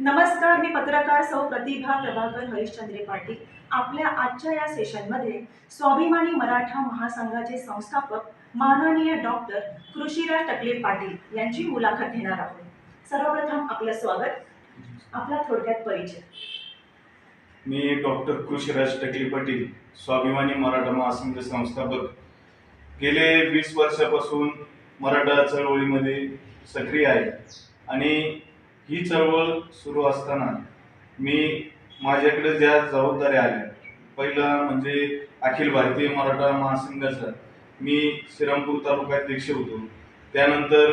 नमस्कार मी पत्रकार सौ प्रतिभा प्रभाकर हरिश्चंद्रे पाटील. आपल्या आजच्या या सेशनमध्ये स्वाभिमानी मराठा महासंघाचे संस्थापक माननीय डॉक्टर कृषीराज टकले पाटील यांची मुलाखत घेणार आहोत. सर्वप्रथम आपलं स्वागत. आपला थोडक्यात परिचय. मी डॉक्टर कृषीराज टकली पाटील स्वाभिमानी मराठा महासंघ संस्थापक. गेले वीस वर्षापासून मराठा चळवळीमध्ये सक्रिय आहे. आणि ही चळवळ सुरू असताना मी माझ्याकडे ज्या जबाबदाऱ्या आल्या पहिलं म्हणजे अखिल भारतीय मराठा महासंघाचा मी श्रीरामपूर तालुका अध्यक्ष होतो. त्यानंतर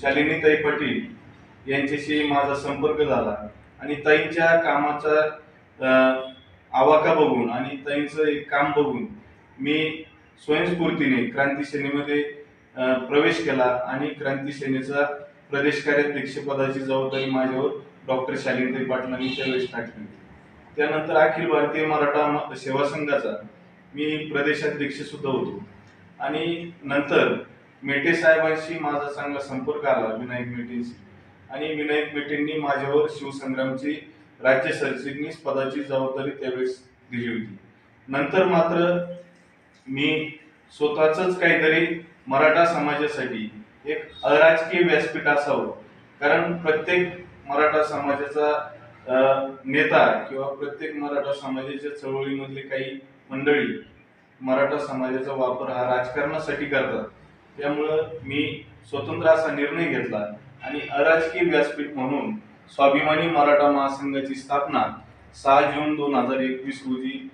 शालिनीताई पाटील यांच्याशी माझा संपर्क झाला आणि ताईंच्या कामाचा आवाका बघून आणि ताईंचं एक काम बघून मी स्वयंस्फूर्तीने क्रांती सेनेमध्ये प्रवेश केला आणि क्रांती सेनेचा प्रदेश कार्याध्यक्ष पदाची जबाबदारी माझ्यावर डॉक्टर शालिनीताई पाटलांनी त्यावेळेस टाकली. त्यानंतर अखिल भारतीय मराठा म- सेवा संघाचा मी प्रदेशाध्यक्ष सुद्धा होतो. आणि नंतर मेटे साहेबांशी माझा चांगला संपर्क आला विनायक मेटेंशी. आणि विनायक मेटेंनी माझ्यावर शिवसंग्रामची राज्य सरचिटणीस पदाची जबाबदारी त्यावेळेस दिली होती. नंतर मात्र मी स्वतःच काहीतरी मराठा समाजासाठी एक अराजकीय व्यासपीठ असावं. कारण प्रत्येक मराठा समाजाचा नेता किंवा प्रत्येक मराठा समाजाच्या चळवळीमधले काही मंडळी मराठा समाजाचा वापर हा राजकारणासाठी करतात. त्यामुळं मी स्वतंत्र असा निर्णय घेतला आणि अराजकीय व्यासपीठ म्हणून स्वाभिमानी मराठा महासंघाची स्थापना सहा जून दोन हजार एकवीस रोजी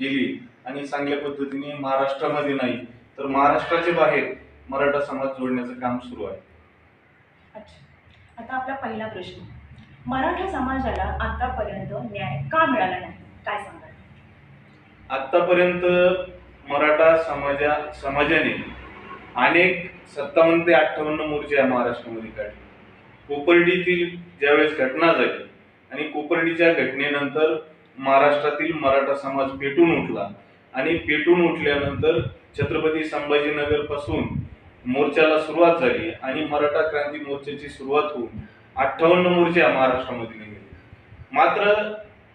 केली. आणि चांगल्या पद्धतीने महाराष्ट्रामध्ये नाही तर महाराष्ट्राच्या बाहेर मराठा समाज जोडण्याचं काम सुरू आहे. अच्छा. आता आपला पहिला प्रश्न. मराठा समाजाला आतापर्यंत न्याय का मिळाला नाही? काय सांगाल? आतापर्यंत मराठा समाजा समाजाने अनेक सत्तावन्न ते अठ्ठावन्न मोर्चे महाराष्ट्रामध्ये काढले. कोपर्डीतील ज्यावेळेस घटना झाली आणि कोपर्डीच्या घटनेनंतर महाराष्ट्रातील मराठा समाज पेटून उठला आणि पेटून उठल्यानंतर छत्रपती संभाजीनगरपासून मोर्चाला सुरुवात झाली आणि मराठा क्रांती मोर्चाची सुरुवात होऊन अठ्ठावन्न मोर्चे महाराष्ट्रामध्ये निघाले. मात्र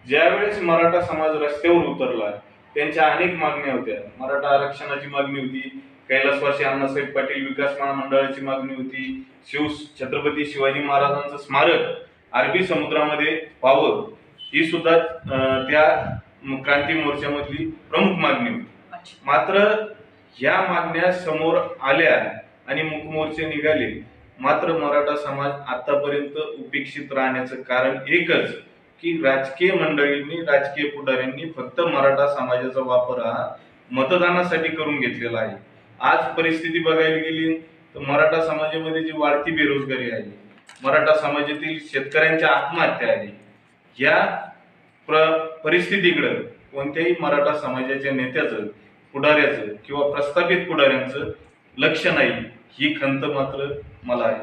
ज्यावेळेस मराठा समाज रस्त्यावर उतरला त्यांच्या अनेक मागण्या होत्या. मराठा आरक्षणाची मागणी होती कैलासवासी अण्णासाहेब पाटील विकास महामंडळाची मागणी होती शिव छत्रपती शिवाजी महाराजांचं स्मारक अरबी समुद्रामध्ये पावं ही सुद्धा त्या क्रांती मोर्चामधली प्रमुख मागणी होती. मात्र ह्या मागण्या समोर आल्या आणि मुकमोर्चे निघाले. मात्र मराठा समाज आतापर्यंत उपेक्षित राहण्याचं कारण एकच की राजकीय मंडळींनी राजकीय पुढाऱ्यांनी फक्त मराठा समाजाचा वापर हा मतदानासाठी करून घेतलेला आहे. आज परिस्थिती बघायला गेली तर मराठा समाजामध्ये जी वाढती बेरोजगारी आहे मराठा समाजातील शेतकऱ्यांच्या आत्महत्या आहे या प्र परिस्थितीकडं कोणत्याही मराठा समाजाच्या नेत्याचं पुढाऱ्याचं किंवा प्रस्थापित पुढाऱ्यांचं लक्ष नाही ही खंत मात्र मला आहे.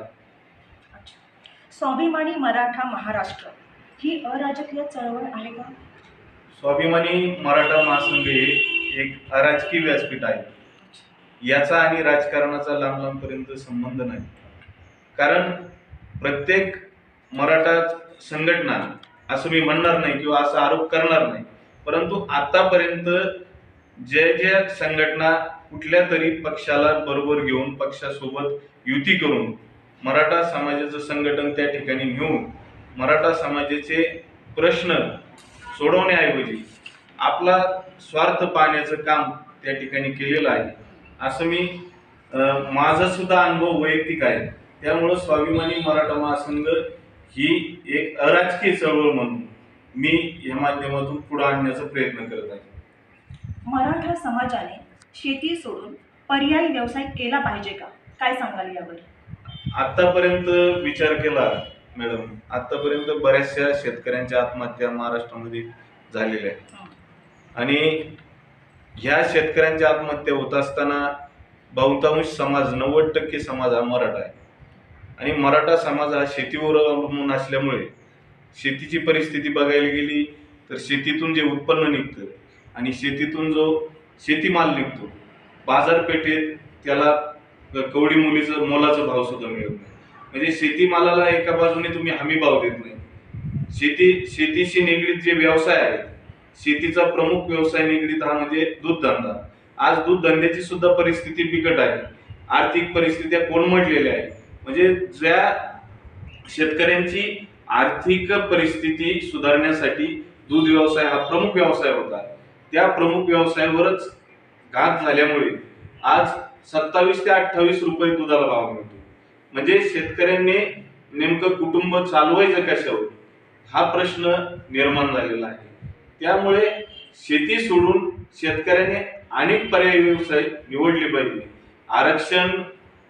स्वाभिमानी मराठा महाराष्ट्र ही अराजकीय चळवळ आहे का? स्वाभिमानी मराठा महासंघ हे एक अराजकीय व्यासपीठ आहे. याचा आणि राजकारणाचा लांब लांबपर्यंत संबंध नाही. कारण प्रत्येक मराठा संघटना असं मी म्हणणार नाही किंवा असा आरोप करणार नाही. परंतु आतापर्यंत ज्या ज्या संघटना कुठल्या तरी पक्षाला बरोबर घेऊन पक्षासोबत युती करून मराठा समाजाचं संघटन त्या ठिकाणी घेऊन मराठा समाजाचे प्रश्न सोडवण्याऐवजी आपला स्वार्थ पाहण्याचं काम त्या ठिकाणी केलेलं आहे. असं मी माझासुद्धा माझा सुद्धा अनुभव वैयक्तिक आहे. त्यामुळं स्वाभिमानी मराठा महासंघ ही एक अराजकीय चळवळ म्हणून मी या माध्यमातून पुढे आणण्याचा प्रयत्न करत आहे. मराठा समाजाने शेती सोडून पर्यायी व्यवसाय केला पाहिजे का? काय सांगाल यावर? आतापर्यंत विचार केला मॅडम. आतापर्यंत बऱ्याचशा शेतकऱ्यांच्या आत्महत्या महाराष्ट्रामध्ये झालेल्या आहेत. आणि ह्या शेतकऱ्यांच्या आत्महत्या होत असताना बहुतांश समाज नव्वद टक्के समाज हा मराठा आहे. आणि मराठा समाज हा शेतीवर अवलंबून असल्यामुळे शेतीची परिस्थिती बघायला गेली तर शेतीतून जे उत्पन्न निघतं आणि शेतीतून जो शेतीमाल निघतो बाजारपेठेत त्याला कवडी मुलीचं मोलाचा भाव सुद्धा मिळत नाही. म्हणजे शेतीमालाला एका बाजूने तुम्ही हमी भाव देत नाही. शेती शेतीशी निगडीत जे व्यवसाय आहेत शेतीचा प्रमुख व्यवसाय निगडीत हा म्हणजे दूधधंदा. आज दूधधंद्याची सुद्धा परिस्थिती बिकट आहे. आर्थिक परिस्थित्या कोलमडलेल्या आहे म्हणजे ज्या शेतकऱ्यांची आर्थिक परिस्थिती सुधारण्यासाठी दूध व्यवसाय हा प्रमुख व्यवसाय होता. त्या प्रमुख व्यवसायावरच घात झाल्यामुळे आज सत्तावीस ते अठ्ठावीस रुपये दुधाला भाव मिळतो. म्हणजे शेतकऱ्यांनी नेमकं कुटुंब चालवायचं कशावर? हा प्रश्न निर्माण झालेला आहे. त्यामुळे शेती सोडून शेतकऱ्याने अनेक पर्यायी व्यवसाय निवडले पाहिजे. आरक्षण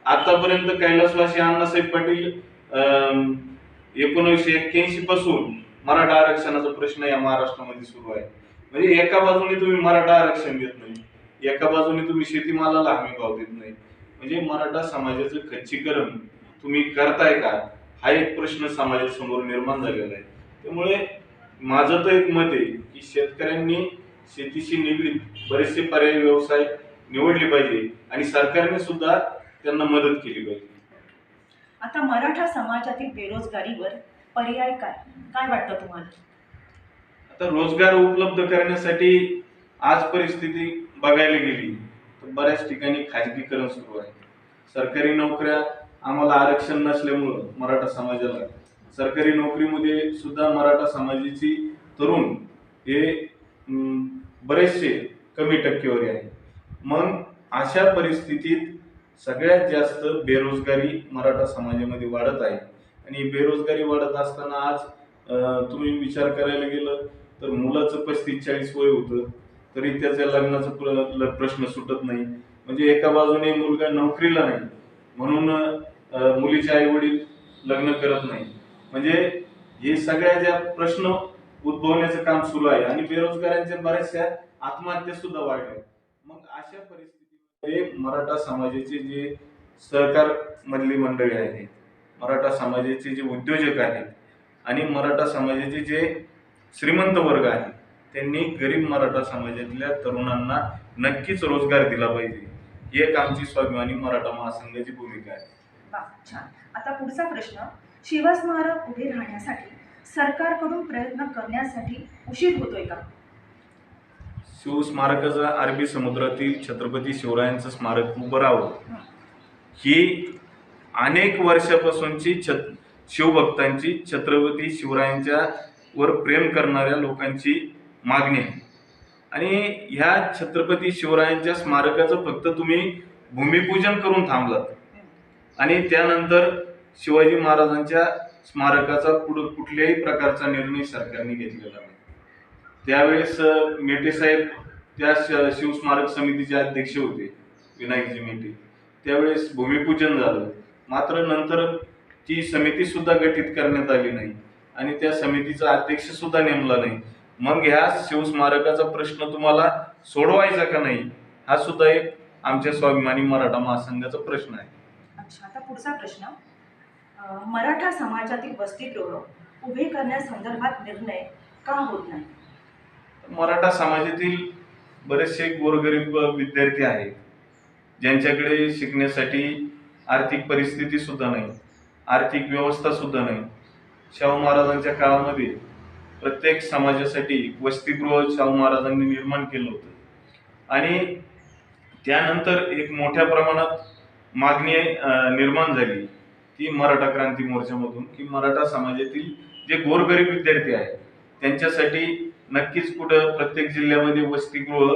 आतापर्यंत कैलासवासी अण्णासाहेब पाटील एकोणीसशे एक्क्याऐंशी पासून मराठा आरक्षणाचा प्रश्न या महाराष्ट्रामध्ये सुरू आहे. म्हणजे एका बाजूने तुम्ही मराठा आरक्षण देत नाही एका बाजूने तुम्ही शेतीमालाला हमी भाव देत नाही. म्हणजे मराठा समाजाचं खच्चीकरण तुम्ही करताय का? हा एक प्रश्न समाजासमोर निर्माण झालेला आहे. त्यामुळे माझं तर एक मत आहे की शेतकऱ्यांनी शेतीशी निगडीत बरेचसे पर्यायी व्यवसाय निवडले पाहिजे आणि सरकारने सुद्धा त्यांना मदत केली पाहिजे. आता मराठा समाजातील बेरोजगारीवर पर्याय काय? काय वाटतं तुम्हाला? आता रोजगार उपलब्ध करण्यासाठी आज परिस्थिती बघायला गेली तर बऱ्याच ठिकाणी खाजगीकरण सुरू आहे. सरकारी नोकऱ्या आम्हाला आरक्षण नसल्यामुळं मराठा समाजाला. सरकारी नोकरीमध्ये सुद्धा मराठा समाजाची तरुण हे अं, बरेचसे कमी टक्केवारी आहे. मग अशा परिस्थितीत सगळ्यात जास्त बेरोजगारी मराठा समाजामध्ये वाढत आहे. आणि बेरोजगारी वाढत असताना आज तुम्ही विचार करायला गेलं तर मुलाचं पस्तीस चाळीस वय होतं तरी त्याच्या लग्नाचा प्रश्न सुटत नाही. म्हणजे एका बाजूने मुलगा नोकरीला नाही म्हणून मुलीचे आई वडील लग्न करत नाही. म्हणजे हे सगळ्या ज्या प्रश्न उद्भवण्याचं काम सुरू आहे आणि बेरोजगारांच्या बऱ्याचशा आत्महत्या सुद्धा वाढल्या. मग अशा परिस्थिती हे मराठा समाजाचे जे सहकार मधली मंडळी आहेत मराठा समाजाचे जे उद्योजक आहेत आणि मराठा समाजाचे जे श्रीमंत वर्ग आहे त्यांनी गरीब मराठा समाजातल्या तरुणांना नक्कीच रोजगार दिला पाहिजे. ही एक आमची स्वाभिमानी मराठा महासंघाची भूमिका आहे. वा छान. आता पुढचा प्रश्न शिवस्मारक उभे राहण्यासाठी सरकारकडून प्रयत्न करण्यासाठी उशीर होतोय का? शिवस्मारकाचं अरबी समुद्रातील छत्रपती शिवरायांचं स्मारक उभं राहावं. ही. अनेक वर्षापासूनची छत शिवभक्तांची छत्रपती शिवरायांच्या वर प्रेम करणाऱ्या लोकांची मागणी आहे. आणि ह्या छत्रपती शिवरायांच्या स्मारकाचं फक्त तुम्ही भूमिपूजन करून थांबलात. आणि त्यानंतर शिवाजी महाराजांच्या स्मारकाचा कुठल्याही प्रकारचा निर्णय सरकारने घेतलेला नाही. त्यावेळेस मेटे साहेब त्या श- शिवस्मारक समितीचे अध्यक्ष होते विनायकजी मेटे. त्यावेळेस भूमिपूजन झालं. मात्र नंतर ती समिती सुद्धा गठीत करण्यात आली नाही आणि त्या समितीचा अध्यक्ष सुद्धा नेमला नाही. मग ह्या शिवस्मारकाचा प्रश्न तुम्हाला सोडवायचा का नाही हा सुद्धा एक आमच्या स्वाभिमानी मराठा महासंघाचा प्रश्न आहे. अच्छा आता पुढचा प्रश्न. मराठा समाजातील वसतिगृह उभे करण्यासंदर्भात निर्णय का होत नाही? मराठा समाजातील बरेचसे गोरगरीब विद्यार्थी आहेत ज्यांच्याकडे शिकण्यासाठी आर्थिक परिस्थिती सुद्धा नाही आर्थिक व्यवस्था सुद्धा नाही. शाहू महाराजांच्या काळामध्ये प्रत्येक समाजासाठी वसतिगृह शाहू महाराजांनी निर्माण केलं होतं. आणि त्यानंतर एक मोठ्या प्रमाणात मागणी निर्माण झाली ती मराठा क्रांती मोर्चामधून की मराठा समाजातील जे गोरगरीब विद्यार्थी आहेत त्यांच्यासाठी नक्कीच कुठं प्रत्येक जिल्ह्यामध्ये वसतिगृह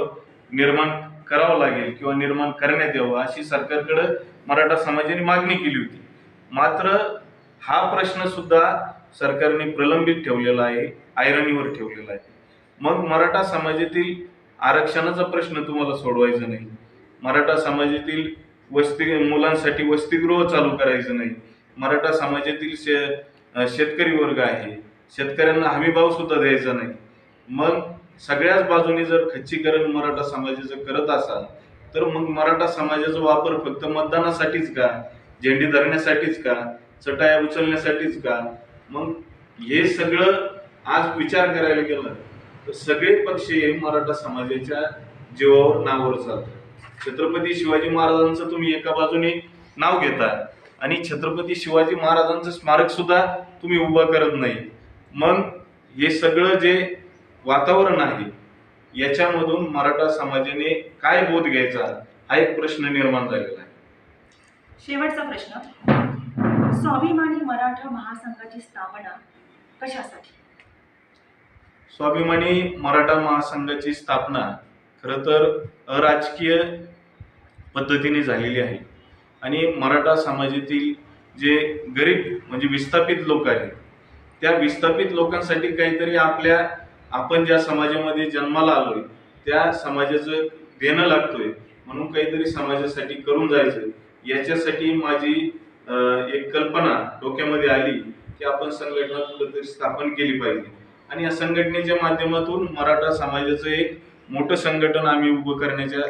निर्माण करावं लागेल किंवा निर्माण करण्यात यावं अशी सरकारकडं मराठा समाजाने मागणी केली होती. मात्र हा प्रश्न सुद्धा सरकारने प्रलंबित ठेवलेला आहे आयरणीवर ठेवलेला आहे. मग मराठा समाजातील आरक्षणाचा प्रश्न तुम्हाला सोडवायचा नाही. मराठा समाजातील वसती मुलांसाठी वसतिगृह चालू करायचं नाही. मराठा समाजातील शे शेतकरी वर्ग आहे. शेतकऱ्यांना हमीभाव सुद्धा द्यायचा नाही. मग सगळ्याच बाजूने जर खच्चीकरण मराठा समाजाचं करत असाल तर मग मराठा समाजाचा वापर फक्त मतदानासाठीच का? झेंडी धरण्यासाठीच का? चटाया उचलण्यासाठीच का? मग हे सगळं आज विचार करायला गेलं तर सगळे पक्ष हे मराठा समाजाच्या जीवावर नावावर चालतात. छत्रपती शिवाजी महाराजांचं तुम्ही एका बाजूने नाव घेता आणि छत्रपती शिवाजी महाराजांचं स्मारक सुद्धा तुम्ही उभं करत नाही. मग हे सगळं जे वातावरण आहे. याच्यामधून मराठा समाजाने काय बोध घ्यायचा हा एक प्रश्न निर्माण झालेला आहे. शेवटचा प्रश्न. स्वाभिमानी मराठा महासंघाची स्थापना कशासाठी? स्वाभिमानी मराठा महासंघाची स्थापना खरं तर अराजकीय पद्धतीने झालेली आहे. आणि मराठा समाजातील जे गरीब म्हणजे विस्थापित लोक आहेत त्या विस्थापित लोकांसाठी काहीतरी आपल्या आपण ज्या समाजामध्ये जन्माला आलोय त्या समाजाचं देणं लागतोय म्हणून काहीतरी समाजासाठी करून जायचं. याच्यासाठी माझी एक कल्पना डोक्यामध्ये आली की आपण संघटना कुठेतरी स्थापन केली पाहिजे. आणि या संघटनेच्या माध्यमातून मराठा समाजाचं एक मोठं संघटन आम्ही उभं करण्याच्या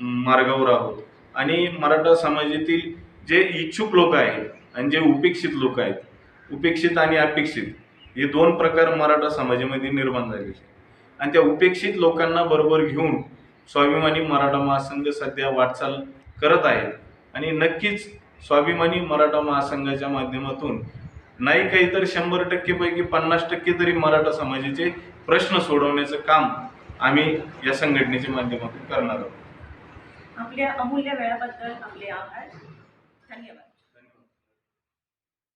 मार्गावर आहोत. आणि मराठा समाजातील जे इच्छुक लोक आहेत आणि जे उपेक्षित लोक आहेत उपेक्षित आणि अपेक्षित हे दोन प्रकार मराठा समाजामध्ये निर्माण झालेले आणि त्या उपेक्षित लोकांना बरोबर घेऊन स्वाभिमानी मराठा महासंघ सध्या वाटचाल करत आहेत आणि नक्कीच स्वाभिमानी मराठा महासंघाच्या माध्यमातून नाही काही तर शंभर टक्केपैकी पन्नास टक्के तरी मराठा समाजाचे प्रश्न सोडवण्याचं काम आम्ही या संघटनेच्या माध्यमातून करणार आहोत. आपल्या अमूल्य वेळाबद्दल आपले आभार. धन्यवाद.